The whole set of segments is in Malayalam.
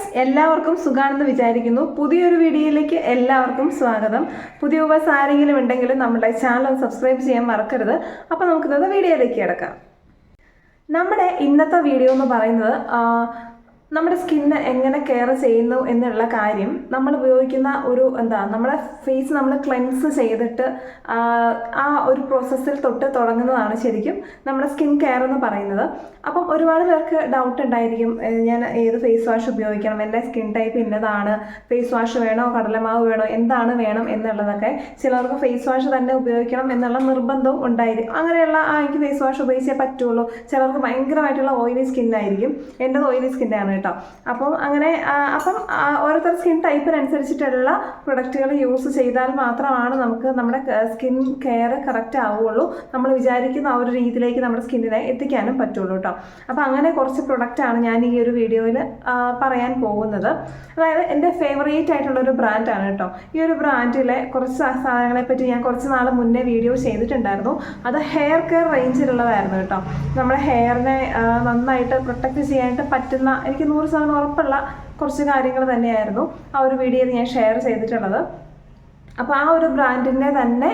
ഫ്രണ്ട്സ് എല്ലാവർക്കും സുഖാണെന്ന് വിചാരിക്കുന്നു. പുതിയൊരു വീഡിയോയിലേക്ക് എല്ലാവർക്കും സ്വാഗതം. പുതിയ ഉപസ് ആരെങ്കിലും ഉണ്ടെങ്കിൽ നമ്മുടെ ചാനൽ സബ്സ്ക്രൈബ് ചെയ്യാൻ മറക്കരുത്. അപ്പോൾ നമുക്കിന്നത് വീഡിയോയിലേക്ക് കിടക്കാം. നമ്മുടെ ഇന്നത്തെ വീഡിയോ എന്ന് പറയുന്നത് നമ്മുടെ സ്കിന്ന് എങ്ങനെ കെയർ ചെയ്യുന്നു എന്നുള്ള കാര്യം നമ്മൾ ഉപയോഗിക്കുന്ന ഒരു എന്താ നമ്മുടെ ഫേസ് നമ്മൾ ക്ലെൻസ് ചെയ്തിട്ട് ആ, ഒരു പ്രോസസ്സിൽ തൊട്ട് തുടങ്ങുന്നതാണ് ശരിക്കും നമ്മുടെ സ്കിൻ കെയർ എന്ന് പറയുന്നത്. അപ്പം ഒരുപാട് പേർക്ക് ഡൗട്ട് ഉണ്ടായിരിക്കും ഞാൻ ഏത് ഫേസ് വാഷ് ഉപയോഗിക്കണം എന്റെ സ്കിൻ ടൈപ്പ് ഇന്നതാണ് ഫേസ് വാഷ് വേണോ കടലമാവ് വേണോ എന്താണ് വേണം എന്നുള്ളതൊക്കെ ചിലർക്ക് ഫേസ് വാഷ് തന്നെ ഉപയോഗിക്കണം എന്നുള്ള നിർബന്ധവും ഉണ്ടായിരിക്കും. അങ്ങനെയുള്ള ആ എനിക്ക് ഫേസ് വാഷ് ഉപയോഗിച്ചേ പറ്റുള്ളൂ. ചിലർക്ക് ഭയങ്കരമായിട്ടുള്ള ഓയിലി സ്കിന്നായിരിക്കും എന്റെത് ഓയിലി സ്കിന്നാണ് കേട്ടോ. അപ്പം അങ്ങനെ അപ്പം ഓരോരുത്തർ സ്കിൻ ടൈപ്പിനനുസരിച്ചിട്ടുള്ള പ്രൊഡക്റ്റുകൾ യൂസ് ചെയ്താൽ മാത്രമാണ് നമുക്ക് നമ്മുടെ സ്കിൻ കെയർ കറക്റ്റ് ആവുകയുള്ളൂ നമ്മൾ വിചാരിക്കുന്ന ആ ഒരു രീതിയിലേക്ക് നമ്മുടെ സ്കിന്നിനെ എത്തിക്കാനും പറ്റുള്ളൂ കേട്ടോ. അപ്പോൾ അങ്ങനെ കുറച്ച് പ്രൊഡക്റ്റാണ് ഞാൻ ഈ ഒരു വീഡിയോയിൽ പറയാൻ പോകുന്നത്. അതായത് എന്റെ ഫേവറേറ്റ് ആയിട്ടുള്ള ഒരു ബ്രാൻഡാണ് കേട്ടോ. ഈ ഒരു ബ്രാൻഡിലെ കുറച്ച് സാധനങ്ങളെ പറ്റി ഞാൻ കുറച്ച് നാൾ മുന്നേ വീഡിയോ ചെയ്തിട്ടുണ്ടായിരുന്നു. അത് ഹെയർ കെയർ റേഞ്ചിലുള്ളതായിരുന്നു കേട്ടോ. നമ്മുടെ ഹെയറിനെ നന്നായിട്ട് പ്രൊട്ടക്റ്റ് ചെയ്യാനായിട്ട് പറ്റുന്ന എനിക്ക് നൂറ് ശതമാനം ഉറപ്പുള്ള കുറച്ച് കാര്യങ്ങൾ തന്നെയായിരുന്നു ആ ഒരു വീഡിയോയിൽ ഞാൻ ഷെയർ ചെയ്തിട്ടുള്ളത്. അപ്പോൾ ആ ഒരു ബ്രാൻഡിന്റെ തന്നെ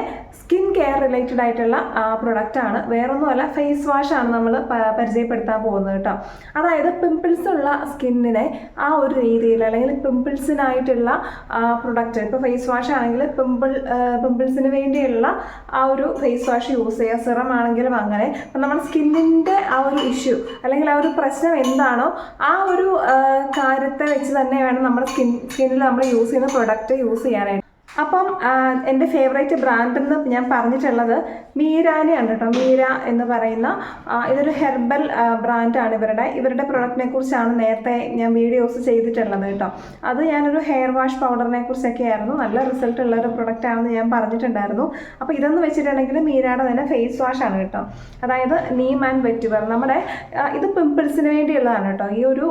സ്കിൻ കെയർ റിലേറ്റഡ് ആയിട്ടുള്ള പ്രൊഡക്റ്റ് ആണ്. വേറൊന്നുമല്ല ഫേസ് വാഷ് ആണ് നമ്മൾ പരിചയപ്പെടുത്താൻ പോകുന്നത് കേട്ടോ. അതായത് പിമ്പിൾസ് ഉള്ള സ്കിന്നിനെ ആ ഒരു രീതിയിൽ അല്ലെങ്കിൽ പിമ്പിൾസിനായിട്ടുള്ള പ്രൊഡക്റ്റ് ഇപ്പോൾ ഫേസ് വാഷ് ആണെങ്കിൽ പിമ്പിൾ പിമ്പിൾസിന് വേണ്ടിയുള്ള ആ ഒരു ഫേസ് വാഷ് യൂസ് ചെയ്യുക. സിറം ആണെങ്കിലും അങ്ങനെ. അപ്പം നമ്മുടെ സ്കിന്നിന്റെ ആ ഒരു ഇഷ്യൂ അല്ലെങ്കിൽ ആ ഒരു പ്രശ്നം എന്താണോ ആ ഒരു കാര്യത്തെ വെച്ച് തന്നെ വേണം നമ്മുടെ സ്കിൻ സ്കിന്നിൽ നമ്മൾ യൂസ് ചെയ്യുന്ന പ്രൊഡക്റ്റ് യൂസ് ചെയ്യാനായിട്ട്. അപ്പം എന്റെ ഫേവറേറ്റ് ബ്രാൻഡ് എന്ന് ഞാൻ പറഞ്ഞിട്ടുള്ളത് മീരാനെയാണ് കേട്ടോ. മീര എന്ന് പറയുന്ന ഇതൊരു ഹെർബൽ ബ്രാൻഡാണ് ഇവരുടെ. ഇവരുടെ പ്രൊഡക്റ്റിനെ കുറിച്ചാണ് നേരത്തെ ഞാൻ വീഡിയോസ് ചെയ്തിട്ടുള്ളത് കേട്ടോ. അത് ഞാനൊരു ഹെയർ വാഷ് പൗഡറിനെ കുറിച്ചൊക്കെ ആയിരുന്നു. നല്ല റിസൾട്ട് ഉള്ള ഒരു പ്രൊഡക്റ്റ് ആണെന്ന് ഞാൻ പറഞ്ഞിട്ടുണ്ടായിരുന്നു. അപ്പോൾ ഇതെന്ന് വെച്ചിട്ടുണ്ടെങ്കിൽ മീരയുടെ തന്നെ ഫേസ് വാഷ് ആണ് കേട്ടോ. അതായത് നീം ആൻഡ് വെറ്റുവർ. നമ്മുടെ ഇത് പിമ്പിൾസിന് വേണ്ടിയുള്ളതാണ് കേട്ടോ. ഈ ഒരു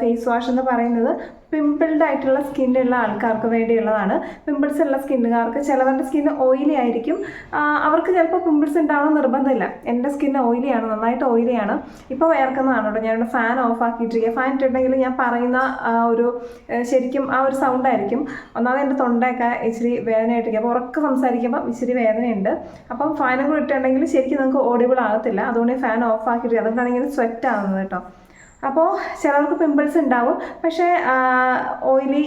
ഫേസ് വാഷ് എന്ന് പറയുന്നത് പിമ്പിൾഡ് ആയിട്ടുള്ള സ്കിന്നുള്ള ആൾക്കാർക്ക് വേണ്ടിയുള്ളതാണ്. പിമ്പിൾസ് ഉള്ള സ്കിന്നുകാർക്ക് ചിലവരുടെ സ്കിന്ന് ഓയിലി ആയിരിക്കും. അവർക്ക് ചിലപ്പോൾ പിമ്പിൾസ് ഉണ്ടാവണം നിർബന്ധമില്ല. എന്റെ സ്കിന്ന് ഓയിലിയാണ് നന്നായിട്ട് ഓയിലിയാണ് ഇപ്പോൾ വേർക്കുന്നതാണ് കേട്ടോ. ഞാനിവിടെ ഫാൻ ഓഫ് ആക്കിയിട്ടിരിക്കുക ഫാൻ ഇട്ടിട്ടുണ്ടെങ്കിൽ ഞാൻ പറയുന്ന ഒരു ശരിക്കും ആ ഒരു സൗണ്ട് ആയിരിക്കും. ഒന്നാമത് എന്റെ തൊണ്ടയൊക്കെ ഇച്ചിരി വേദനയായിട്ടിരിക്കും. അപ്പോൾ ഉറക്കെ സംസാരിക്കുമ്പോൾ ഇച്ചിരി വേദനയുണ്ട്. അപ്പം ഫാനും കൂടി ഇട്ടിട്ടുണ്ടെങ്കിൽ ശരിക്കും നിങ്ങൾക്ക് ഓഡിബിൾ ആകത്തില്ല. അതുകൊണ്ട് ഫാൻ ഓഫ് ആക്കിയിട്ട് അതുകൊണ്ടാണ് ഇങ്ങനെ സ്വെറ്റ് ആകുന്നത് കേട്ടോ. അപ്പോൾ ചിലർക്ക് പിമ്പിൾസ് ഉണ്ടാവും. പക്ഷേ ഓയിലി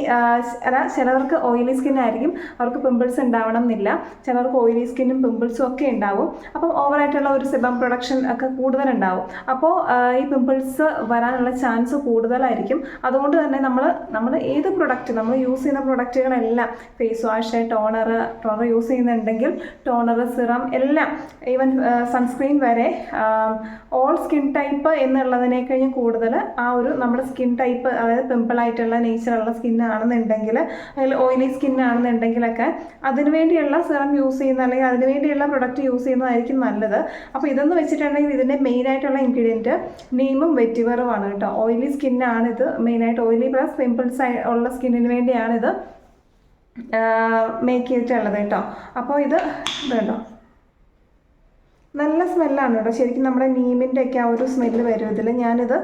അല്ല ചിലർക്ക് ഓയിലി സ്കിൻ ആയിരിക്കും. അവർക്ക് പിമ്പിൾസ് ഉണ്ടാവണം എന്നില്ല ചിലർക്ക് ഓയിലി സ്കിന്നും പിമ്പിൾസും ഒക്കെ ഉണ്ടാവും. അപ്പം ഓവറായിട്ടുള്ള ഒരു സിബം പ്രൊഡക്ഷൻ ഒക്കെ കൂടുതലുണ്ടാവും. അപ്പോൾ ഈ പിമ്പിൾസ് വരാനുള്ള ചാൻസ് കൂടുതലായിരിക്കും. അതുകൊണ്ട് തന്നെ നമ്മൾ നമ്മൾ ഏത് പ്രൊഡക്റ്റ് നമ്മൾ യൂസ് ചെയ്യുന്ന പ്രൊഡക്റ്റുകളെല്ലാം face wash toner toner use ചെയ്യുന്നുണ്ടെങ്കിൽ ടോണർ സിറം എല്ലാം ഈവൻ സൺസ്ക്രീൻ വരെ ഓൾ സ്കിൻ ടൈപ്പ് എന്നുള്ളതിനെ കഴിഞ്ഞ് കൂടുതൽ ആ ഒരു നമ്മുടെ സ്കിൻ ടൈപ്പ് അതായത് പിമ്പിൾ ആയിട്ടുള്ള നേച്ചറുള്ള സ്കിൻ ആണെന്നുണ്ടെങ്കിൽ അല്ലെങ്കിൽ ഓയിലി സ്കിൻ ആണെന്നുണ്ടെങ്കിലൊക്കെ അതിനു വേണ്ടിയുള്ള സിറം യൂസ് ചെയ്യുന്ന അല്ലെങ്കിൽ അതിന് വേണ്ടിയുള്ള പ്രൊഡക്റ്റ് യൂസ് ചെയ്യുന്നതായിരിക്കും നല്ലത്. അപ്പോൾ ഇതെന്ന് വെച്ചിട്ടുണ്ടെങ്കിൽ ഇതിന്റെ മെയിൻ ആയിട്ടുള്ള ഇൻഗ്രീഡിയന്റ് നീമും വെറ്റിവറുമാണ് കേട്ടോ. ഓയിലി സ്കിന്നാണിത് മെയിനായിട്ട് ഓയിലി പ്ലസ് പിമ്പിൾസ് ഉള്ള സ്കിന്നിന് വേണ്ടിയാണിത് മേക്ക് ചെയ്തിട്ടുള്ളത് കേട്ടോ. അപ്പോൾ ഇത് ഇതുണ്ടോ നല്ല സ്മെല്ലാണ് കേട്ടോ ശരിക്കും നമ്മുടെ നീമിന്റെ ഒക്കെ ആ ഒരു സ്മെല്ല് വരും ഇതിൽ ഞാനിത്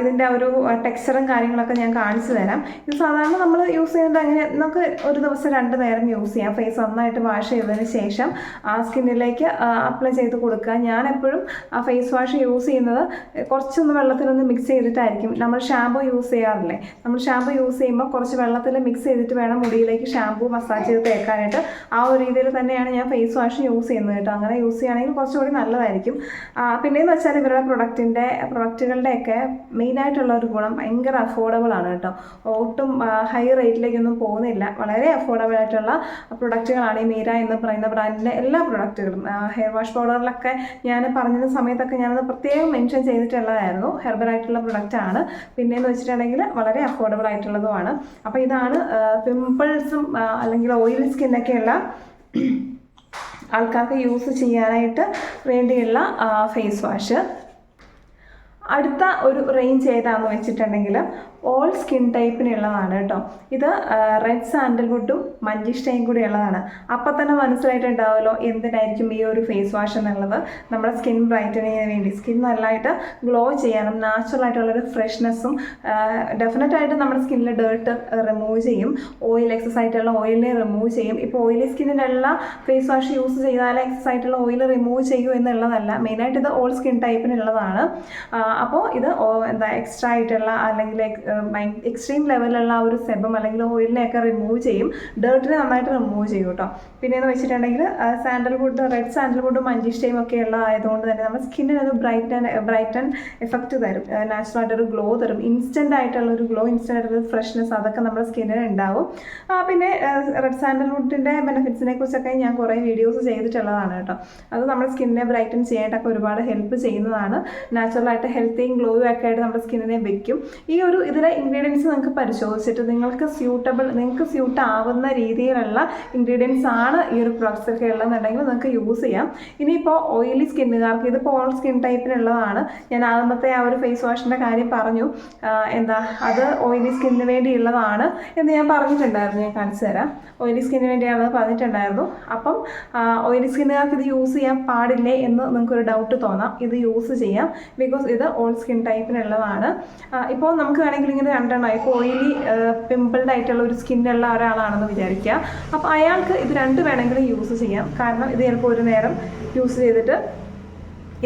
ഇതിന്റെ ആ ഒരു ടെക്സ്ചറും കാര്യങ്ങളൊക്കെ ഞാൻ കാണിച്ചു തരാം. ഇത് സാധാരണ നമ്മൾ യൂസ് ചെയ്യുന്നത് അങ്ങനെ നമുക്ക് ഒരു ദിവസം രണ്ട് നേരം യൂസ് ചെയ്യാം. ഫേസ് നന്നായിട്ട് വാഷ് ചെയ്തതിന് ശേഷം ആ സ്കിന്നിലേക്ക് അപ്ലൈ ചെയ്ത് കൊടുക്കുക. ഞാൻ എപ്പോഴും ആ ഫേസ് വാഷ് യൂസ് ചെയ്യുന്നത് കുറച്ചൊന്ന് വെള്ളത്തിലൊന്ന് മിക്സ് ചെയ്തിട്ടായിരിക്കും. നമ്മൾ ഷാമ്പു യൂസ് ചെയ്യാറില്ലേ? നമ്മൾ ഷാമ്പു യൂസ് ചെയ്യുമ്പോൾ കുറച്ച് വെള്ളത്തിൽ മിക്സ് ചെയ്തിട്ട് വേണം മുടിയിലേക്ക് ഷാമ്പു മസാജ് ചെയ്ത് തേക്കാനായിട്ട്. ആ ഒരു രീതിയിൽ തന്നെയാണ് ഞാൻ ഫേസ് വാഷ് യൂസ് ചെയ്യുന്നത് കേട്ടോ അങ്ങനെ യൂസ് ചെയ്യുകയാണെങ്കിൽ കുറച്ചുകൂടി നല്ലതായിരിക്കും. പിന്നെയെന്ന് വെച്ചാൽ ഇവരുടെ പ്രൊഡക്റ്റിന്റെ പ്രൊഡക്റ്റുകളുടെയൊക്കെ മെയിനായിട്ടുള്ള ഒരു ഗുണം ഭയങ്കര അഫോർഡബിൾ ആണ് കേട്ടോ. ഒട്ടും ഹൈ റേറ്റിലേക്കൊന്നും പോകുന്നില്ല. വളരെ അഫോർഡബിൾ ആയിട്ടുള്ള പ്രൊഡക്റ്റുകളാണ് ഈ മീര എന്ന് പറയുന്ന ബ്രാൻഡിന്റെ എല്ലാ പ്രൊഡക്റ്റുകളും ഹെയർ വാഷ് പൗഡറിലൊക്കെ ഞാൻ പറഞ്ഞ സമയത്തൊക്കെ ഞാനത് പ്രത്യേകം മെൻഷൻ ചെയ്തിട്ടുള്ളതായിരുന്നു. ഹെർബൽ ആയിട്ടുള്ള പ്രൊഡക്റ്റാണ് പിന്നെയെന്ന് വെച്ചിട്ടുണ്ടെങ്കിൽ വളരെ അഫോർഡബിൾ ആയിട്ടുള്ളതുമാണ്. അപ്പോൾ ഇതാണ് പിമ്പിൾസും അല്ലെങ്കിൽ ഓയിൽ സ്കിന്നൊക്കെയുള്ള ആൾക്കാർക്ക് യൂസ് ചെയ്യാനായിട്ട് വേണ്ടിയുള്ള ഫേസ് വാഷ്. അടുത്ത ഒരു റേഞ്ച് ഏതാണെന്ന് വെച്ചിട്ടുണ്ടെങ്കിൽ ഓൾ സ്കിൻ ടൈപ്പിനുള്ളതാണ് കേട്ടോ. ഇത് റെഡ് സാൻഡൽവുഡും മഞ്ചിഷ്ടയും കൂടി ഉള്ളതാണ് അപ്പം തന്നെ മനസ്സിലായിട്ടുണ്ടാവുമല്ലോ എന്തിനായിരിക്കും ഈ ഒരു ഫേസ് വാഷ് എന്നുള്ളത്. നമ്മുടെ സ്കിൻ ബ്രൈറ്റനിങ്ങിന് വേണ്ടി. സ്കിൻ നല്ലതായിട്ട് ഗ്ലോ ചെയ്യാനും നാച്ചുറൽ ആയിട്ടുള്ളൊരു ഫ്രഷ്നെസ്സും ഡെഫിനറ്റായിട്ടും നമ്മുടെ സ്കിന്നിലെ ഡേർട്ട് റിമൂവ് ചെയ്യും. ഓയിൽ എക്സസ് ആയിട്ടുള്ള ഓയിലിനെ റിമൂവ് ചെയ്യും. ഇപ്പോൾ ഓയിലി സ്കിന്നിനുള്ള ഫേസ് വാഷ് യൂസ് ചെയ്താലേ എക്സസ് ആയിട്ടുള്ള ഓയിൽ റിമൂവ് ചെയ്യൂ എന്നുള്ളതല്ല. മെയിനായിട്ട് ഇത് ഓൾ സ്കിൻ ടൈപ്പിനുള്ളതാണ് അപ്പോൾ ഇത് എന്താ എക്സ്ട്രാ ആയിട്ടുള്ള അല്ലെങ്കിൽ എക്സ്ട്രീം ലെവലിലുള്ള ആ ഒരു സെബം അല്ലെങ്കിൽ ഓയിലിനെയൊക്കെ റിമൂവ് ചെയ്യും. ഡേർട്ടിനെ നന്നായിട്ട് റിമൂവ് ചെയ്യും കേട്ടോ പിന്നെ എന്ന് വെച്ചിട്ടുണ്ടെങ്കിൽ സാൻഡൽവുഡ് റെഡ് സാൻഡൽവുഡും മഞ്ചിഷ്ടയും ഒക്കെ ഉള്ള ആയതുകൊണ്ട് തന്നെ നമ്മുടെ സ്കിന്നിന് അത് ബ്രൈറ്റൻ ബ്രൈറ്റൻ എഫക്റ്റ് തരും. നാച്ചുറൽ ആയിട്ടൊരു ഗ്ലോ തരും. ഇൻസ്റ്റന്റ് ആയിട്ടുള്ള ഒരു ഗ്ലോ ഇൻസ്റ്റന്റ് ആയിട്ടുള്ള ഫ്രഷ്നെസ് അതൊക്കെ നമ്മുടെ സ്കിന്നിന് ഉണ്ടാവും. പിന്നെ റെഡ് സാൻഡൽവുഡിന്റെ ബെനിഫിറ്റ്സിനെ കുറിച്ചൊക്കെ ഞാൻ കുറേ വീഡിയോസ് ചെയ്തിട്ടുള്ളതാണ് കേട്ടോ അത് നമ്മുടെ സ്കിന്നിനെ ബ്രൈറ്റൻ ചെയ്യാനായിട്ടൊക്കെ ഒരുപാട് ഹെൽപ്പ് ചെയ്യുന്നതാണ്. നാച്ചുറലായിട്ട് ഹെൽത്തിയും ഗ്ലോയും ഒക്കെ ആയിട്ട് നമ്മുടെ സ്കിന്നിനെ വെക്കും. ഈ ഒരു ഇതിലെ ഇൻഗ്രീഡിയൻസ് നിങ്ങൾക്ക് പരിശോധിച്ചിട്ട് നിങ്ങൾക്ക് സ്യൂട്ടബിൾ നിങ്ങൾക്ക് സ്യൂട്ട് ആവുന്ന രീതിയിലുള്ള ഇൻഗ്രീഡിയൻസ് ആണ് ഈ ഒരു പ്രൊഡക്ട്സ് ഒക്കെ ഉള്ളതെന്നുണ്ടെങ്കിൽ നിങ്ങൾക്ക് യൂസ് ചെയ്യാം. ഇനിയിപ്പോൾ ഓയിലി സ്കിന്നുകാർക്ക് ഇത് പോൾ സ്കിൻ ടൈപ്പിനുള്ളതാണ് ഞാൻ ആദ്യമത്തെ ആ ഒരു ഫേസ് വാഷിന്റെ കാര്യം പറഞ്ഞു. എന്താ അത് ഓയിലി സ്കിന്നിന് വേണ്ടിയുള്ളതാണ് എന്ന് ഞാൻ പറഞ്ഞിട്ടുണ്ടായിരുന്നു. ഞാൻ കാണിച്ചു തരാം. ഓയിലി സ്കിന്നിന് വേണ്ടിയാണെന്ന് പറഞ്ഞിട്ടുണ്ടായിരുന്നു. അപ്പം ഓയിലി സ്കിന്നുകാർക്ക് ഇത് യൂസ് ചെയ്യാൻ പാടില്ലേ എന്ന് നിങ്ങൾക്കൊരു ഡൗട്ട് തോന്നാം. ഇത് യൂസ് ചെയ്യാം. ബിക്കോസ് ഇത് ഓൾ സ്കിൻ ടൈപ്പിനുള്ളതാണ് ഇപ്പോൾ നമുക്ക് വേണമെങ്കിൽ ഇങ്ങനെ രണ്ടെണ്ണം. ഇപ്പോൾ ഓയിലി പിമ്പിൾഡ് ആയിട്ടുള്ള ഒരു സ്കിന്നുള്ള ഒരാളാണെന്ന് വിചാരിക്കുക. അപ്പോൾ അയാൾക്ക് ഇത് രണ്ട് വേണമെങ്കിലും യൂസ് ചെയ്യാം. കാരണം ഇത് ചിലപ്പോൾ ഒരു നേരം യൂസ് ചെയ്തിട്ട്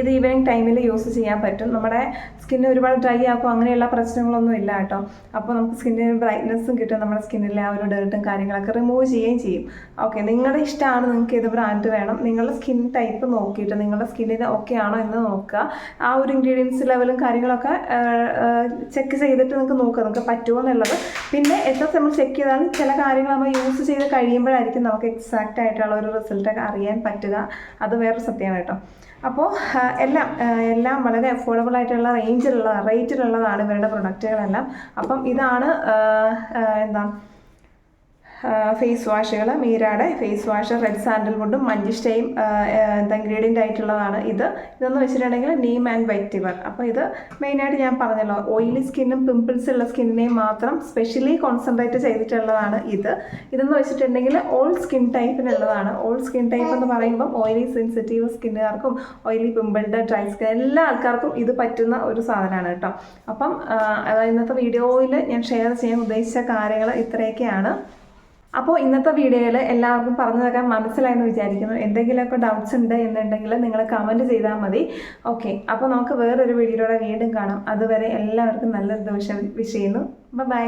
ഇത് ഈവനിങ് ടൈമിൽ യൂസ് ചെയ്യാൻ പറ്റും. നമ്മുടെ സ്കിന്ന് ഒരുപാട് ഡ്രൈ ആക്കും അങ്ങനെയുള്ള പ്രശ്നങ്ങളൊന്നും ഇല്ല കേട്ടോ. അപ്പോൾ നമുക്ക് സ്കിന്നിന് ബ്രൈറ്റ്നസ്സും കിട്ടും നമ്മുടെ സ്കിന്നിലെ ആ ഒരു ഡേർട്ടും കാര്യങ്ങളൊക്കെ റിമൂവ് ചെയ്യുകയും ചെയ്യും. ഓക്കെ നിങ്ങളുടെ ഇഷ്ടമാണ് നിങ്ങൾക്ക് ഏത് ബ്രാൻഡ് വേണം നിങ്ങളുടെ സ്കിൻ ടൈപ്പ് നോക്കിയിട്ട് നിങ്ങളുടെ സ്കിന്നിന് ഓക്കെ ആണോ എന്ന് നോക്കുക. ആ ഒരു ഇൻഗ്രീഡിയൻസ് ലെവലും കാര്യങ്ങളൊക്കെ ചെക്ക് ചെയ്തിട്ട് നിങ്ങൾക്ക് നോക്കുക നിങ്ങൾക്ക് പറ്റുമോ എന്നുള്ളത്. പിന്നെ എത്ര നമ്മൾ ചെക്ക് ചെയ്താലും ചില കാര്യങ്ങൾ നമ്മൾ യൂസ് ചെയ്ത് കഴിയുമ്പോഴായിരിക്കും നമുക്ക് എക്സാക്റ്റ് ആയിട്ടുള്ള ഒരു റിസൾട്ടൊക്കെ അറിയാൻ പറ്റുക. അത് വേറൊരു സത്യമാണ് കേട്ടോ. അപ്പോൾ എല്ലാം എല്ലാം വളരെ അഫോർഡബിൾ ആയിട്ടുള്ള റേഞ്ചിലുള്ള റേറ്റിലുള്ളതാണ് ഇവരുടെ പ്രൊഡക്റ്റുകളെല്ലാം അപ്പം ഇതാണ് എന്താ ഫേസ് വാഷുകൾ മീരാടെ ഫേസ് വാഷ് റെഡ് സാൻഡൽവുഡും മഞ്ചിഷ്ടയും എന്താ ഇൻഗ്രീഡിയന്റ് ആയിട്ടുള്ളതാണ് ഇത്. ഇതെന്ന് വെച്ചിട്ടുണ്ടെങ്കിൽ നീം ആൻഡ് വൈറ്റിവർ അപ്പോൾ ഇത് മെയിനായിട്ട് ഞാൻ പറഞ്ഞല്ലോ ഓയിലി സ്കിന്നും പിമ്പിൾസ് ഉള്ള സ്കിന്നിനെയും മാത്രം സ്പെഷ്യലി കോൺസെൻട്രേറ്റ് ചെയ്തിട്ടുള്ളതാണ് ഇത്. ഇതെന്ന് വെച്ചിട്ടുണ്ടെങ്കിൽ ഓൾ സ്കിൻ ടൈപ്പിനുള്ളതാണ് ഓൾ സ്കിൻ ടൈപ്പ് എന്ന് പറയുമ്പം ഓയിലി സെൻസിറ്റീവ് സ്കിന്നുകാർക്കും ഓയിലി പിമ്പിൾഡ് ഡ്രൈ സ്കിൻ എല്ലാ ആൾക്കാർക്കും ഇത് പറ്റുന്ന ഒരു സാധനമാണ് കേട്ടോ. അപ്പം അതായത് ഇന്നത്തെ വീഡിയോയിൽ ഞാൻ ഷെയർ ചെയ്യാൻ ഉദ്ദേശിച്ച കാര്യങ്ങൾ ഇത്രയൊക്കെയാണ്. അപ്പോൾ ഇന്നത്തെ വീഡിയോയിൽ എല്ലാവർക്കും പറഞ്ഞു തരാൻ മനസ്സിലായെന്ന് വിചാരിക്കുന്നു. എന്തെങ്കിലുമൊക്കെ ഡൗട്ട്സ് ഉണ്ട് എന്നുണ്ടെങ്കിൽ നിങ്ങൾ കമന്റ് ചെയ്താൽ മതി. ഓക്കെ അപ്പോൾ നമുക്ക് വേറൊരു വീഡിയോയിലൂടെ വീണ്ടും കാണാം. അതുവരെ എല്ലാവർക്കും നല്ലൊരു ദിവസം വിഷ് ചെയ്യുന്നു ബൈ